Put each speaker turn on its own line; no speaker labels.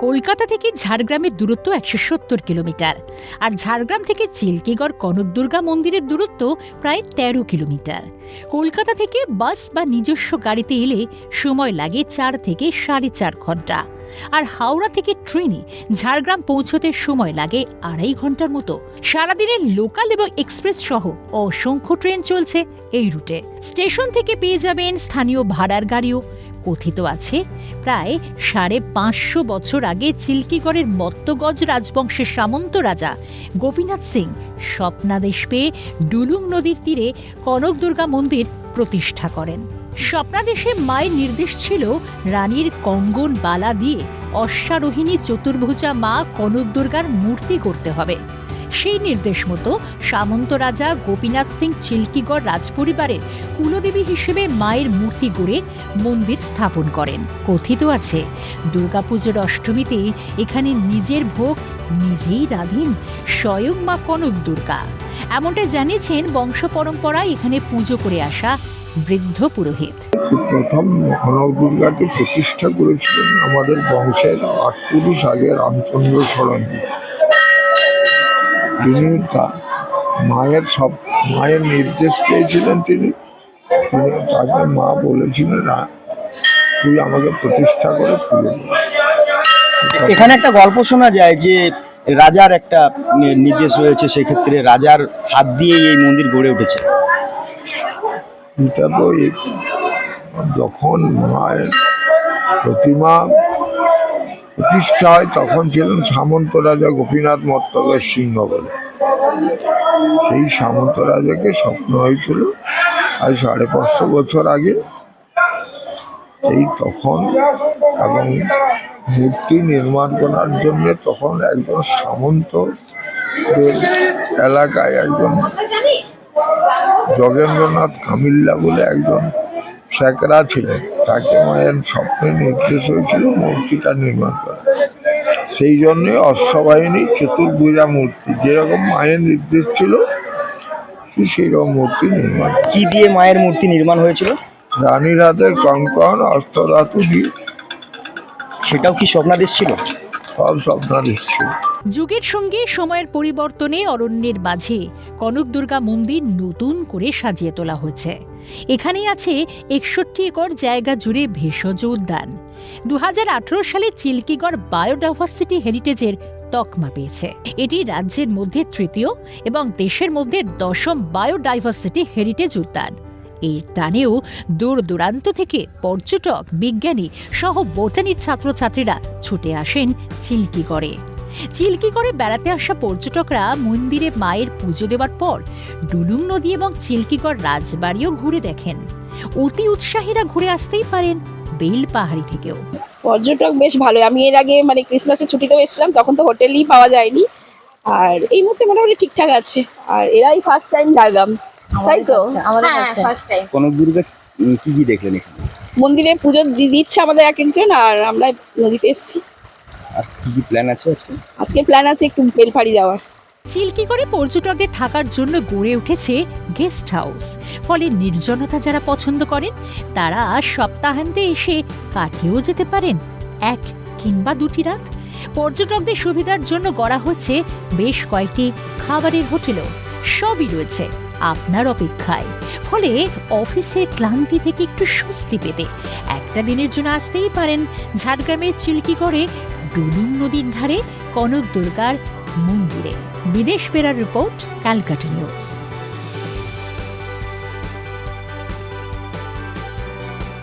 কলকাতা থেকে ঝাড়গ্রামের দূরত্ব একশো সত্তর কিলোমিটার আর ঝাড়গ্রাম থেকে চিল্কিগড় কনক দুর্গা মন্দিরের দূরত্ব প্রায় তেরো কিলোমিটার। কলকাতা থেকে বাস বা নিজস্ব গাড়িতে এলে সময় লাগে চার থেকে সাড়ে চার ঘণ্টা। আর হাওড়া থেকে ট্রেনে ঝাড়গ্রাম পৌঁছতে সময় লাগে আড়াই ঘণ্টার মতো। সারাদিনের লোকাল এবং এক্সপ্রেস সহ অসংখ্য ট্রেন চলছে এই রুটে। স্টেশন থেকে পেয়ে যাবেন স্থানীয় ভাড়ার গাড়িও। কথিত আছে, প্রায় সাড়ে পাঁচশো বছর আগে চিল্কিগড়ের মত্তগজ রাজবংশের সামন্ত রাজা গোপীনাথ সিং স্বপ্নাদেশ পেয়ে ডুলুং নদীর তীরে কনক দুর্গা মন্দির প্রতিষ্ঠা করেন। স্বপ্নাদেশে মায়ের নির্দেশ ছিল রানীর কঙ্গন বালা দিয়ে অশ্বারোহিণী চতুর্ভুজা মা কনক দুর্গার মূর্তি করতে হবে। সেই নির্দেশ মতো সামন্ত রাজা, গোপীনাথ সিং চিল্কিগড় রাজপরিবারের কুলদেবী হিসেবে মায়ের মূর্তি গড়ে মন্দির স্থাপন করেন। কথিত আছে, দুর্গাপুজোর অষ্টমীতে এখানে নিজের ভোগ নিজেই রাধেন স্বয়ং মা কনক দুর্গা। এমনটা জানিয়েছেন বংশ পরম্পরায় এখানে পুজো করে আসা বৃদ্ধ পুরোহিত।
প্রথম কনক দুর্গাকে প্রতিষ্ঠা করেছিলেন আমাদের বংশের আট পুরুষ আগে রামচন্দ্র সরঞ্জি তিনি মায়ের সব মায়ের নির্দেশ পেয়েছিলেন তিনি তিনি তাকে মা বলেছিলেন "না, তুই আমাকে প্রতিষ্ঠা করে কর।"
এখানে একটা গল্প শোনা যায় যে রাজার একটা নির্দেশ রয়েছে সেক্ষেত্রে রাজার হাত দিয়েই এই মন্দির গড়ে উঠেছে
এটা তো যখন মায়ের প্রতিমা প্রতিষ্ঠা হয় তখন ছিলেন সামন্ত রাজা গোপীনাথ মত্তকের সিংহ বলে। সেই সামন্ত রাজাকে স্বপ্ন হয়েছিল আজ সাড়ে পাঁচশো বছর আগে। এই তখন এবং মূর্তি নির্মাণ করার জন্য তখন একজন সামন্ত এলাকায় একজন যোগেন্দ্রনাথ কামিল্লা বলে একজন শেখরা ছিলেন। তাকে মায়ের স্বপ্নে নির্দেশ হয়েছিল মূর্তিটা নির্মাণ করা। সেই জন্যে অশ্ববাহিনী চতুর্ভুজা মূর্তি যেরকম মায়ের নির্দেশ ছিল সেই রকম মূর্তি নির্মাণ।
কি দিয়ে মায়ের মূর্তি নির্মাণ হয়েছিল?
রানীর হাতের কঙ্কন অস্ত্রধাতু দিয়ে
সেটাও কি স্বপ্নাদেশ ছিল?
সব স্বপ্নাদেশ ছিল।
যুগের সঙ্গে সময়ের পরিবর্তনে অরণ্যের মাঝে কনক দুর্গা মন্দির নতুন করে সাজিয়ে তোলা হয়েছে। এখানেই আছে একষট্টি একর জায়গা জুড়ে ভেষজ উদ্যান। দু হাজার আঠেরো সালে চিল্কিগড় বায়োডাইভার্সিটি হেরিটেজের তকমা পেয়েছে। এটি রাজ্যের মধ্যে তৃতীয় এবং দেশের মধ্যে দশম বায়োডাইভার্সিটি হেরিটেজ উদ্যান। এর টানেও দূর দূরান্ত থেকে পর্যটক, বিজ্ঞানী সহ বোটানির ছাত্রছাত্রীরা ছুটে আসেন চিল্কিগড়ে। চিল্কি করে বেড়াতে আসা পর্যটকরা মন্দিরে মায়ের পুজো দেওয়ার পর ডুলুং নদী এবং চিল্কিগড় রাজবাড়িও ঘুরে দেখেন। অতি উৎসাহীরা ঘুরে আসতেই পারেন বেল পাহাড়ি থেকেও।
পর্যটক বেশ ভালো আমি এর আগে মানে ক্রিসমাসের ছুটিতেও এসেছিলাম তখন তো হোটেলই পাওয়া যায়নি। আর এই মুহূর্তে মোটামুটি ঠিকঠাক আছে। আর এরাই ফার্স্ট টাইম ঝাড়গ্রাম তাই তো?
আমাদের
হ্যাঁ
কাছে।
ফার্স্ট টাইম
কনক দুর্গা কি কি দেখলেন এখানে?
মন্দিরে পুজো দিচ্ছে আমাদের এক একজন আর আমরা নদীতে এসেছি।
আর কি কি প্ল্যান আছে আজকে?
আজকে প্ল্যান আছে একটু বেলফাড়ি যাওয়ার।
চিল্কি করে পর্যটকদের থাকার জন্য গড়ে উঠেছে গেস্ট হাউস ফলে নির্জনতা যারা পছন্দ করেন তারা সপ্তাহান্তে এসে কাটিয়েও যেতে পারেন এক কিংবা দুটি রাত। পর্যটকদের সুবিধার জন্য গড়া হচ্ছে বেশ কয়েকটি খাবারের হোটেলও। সবই রয়েছে আপনার অপেক্ষায়। ফলে অফিসের ক্লান্তি থেকে একটু স্বস্তি পেতে একটা দিনের জন্য আসতেই পারেন ঝাড়গ্রামের চিল্কিগড়ে ডুলুং নদীর ধারে কনক দুর্গার মন্দিরে। বিদেশ ফেরার রিপোর্ট ক্যালকাটা নিউজ।